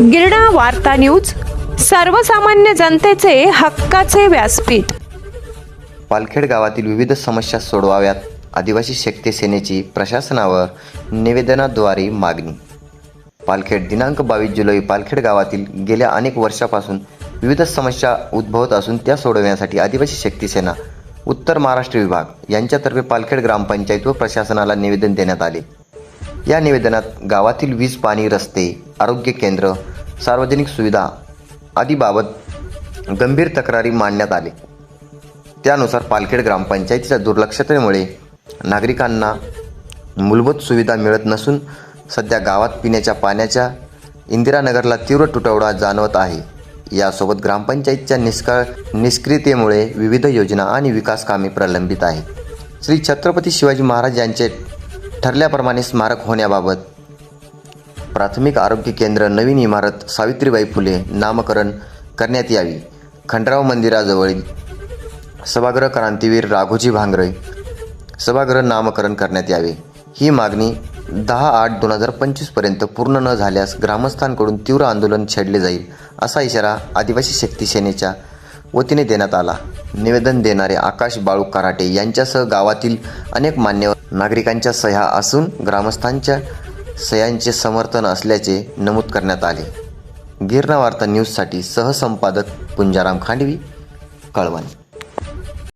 गिरणा वार्ता न्यूज सर्वसामान्य जनतेचे हक्काचे व्यासपीठ. पालखेड गावातील विविध समस्या सोडवाव्यात आदिवासी शक्ती सेनेची प्रशासनावर निवेदनाद्वारे मागणी. पालखेड दिनांक बावीस जुलै पालखेड गावातील गेल्या अनेक वर्षापासून विविध समस्या उद्भवत असून त्या सोडवण्यासाठी आदिवासी शक्ती सेना उत्तर महाराष्ट्र विभाग यांच्यातर्फे पालखेड ग्रामपंचायत व प्रशासनाला निवेदन देण्यात आले. या निवेदनात गावातील वीज पाणी रस्ते आरोग्य केंद्र सार्वजनिक सुविधा आदीबाबत गंभीर तक्रारी मांडण्यात आले. त्यानुसार पालखेड ग्रामपंचायतीच्या दुर्लक्षतेमुळे नागरिकांना मूलभूत सुविधा मिळत नसून सध्या गावात पिण्याच्या पाण्याच्या इंदिरानगरला तीव्र तुटवडा जाणवत आहे. यासोबत ग्रामपंचायतच्या निष्काळ निष्क्रियतेमुळे विविध योजना आणि विकास कामे प्रलंबित आहेत. श्री छत्रपती शिवाजी महाराज यांचे ठरल्याप्रमाणे स्मारक होण्याबाबत प्राथमिक आरोग्य केंद्र नवीन इमारत सावित्रीबाई फुले नामकरण करण्यात यावी. खंडराव मंदिराजवळील सभागृह क्रांतीवीर राघोजी भांगरे सभागृह नामकरण करण्यात यावे. ही मागणी दहा आठ दोन हजार पंचवीसपर्यंत पूर्ण न झाल्यास ग्रामस्थांकडून तीव्र आंदोलन छेडले जाईल असा इशारा आदिवासी शक्ती सेनेच्या वतीने देण्यात आला. निवेदन देणारे आकाश बाळू कराटे यांच्यासह गावातील अनेक मान्यवर नागरिकांच्या सह्या असून ग्रामस्थांच्या सयांचे समर्थन असल्याचे नमूद करण्यात आले. गिरणा वार्ता न्यूजसाठी सहसंपादक पुंजाराम खांडवी कळवण.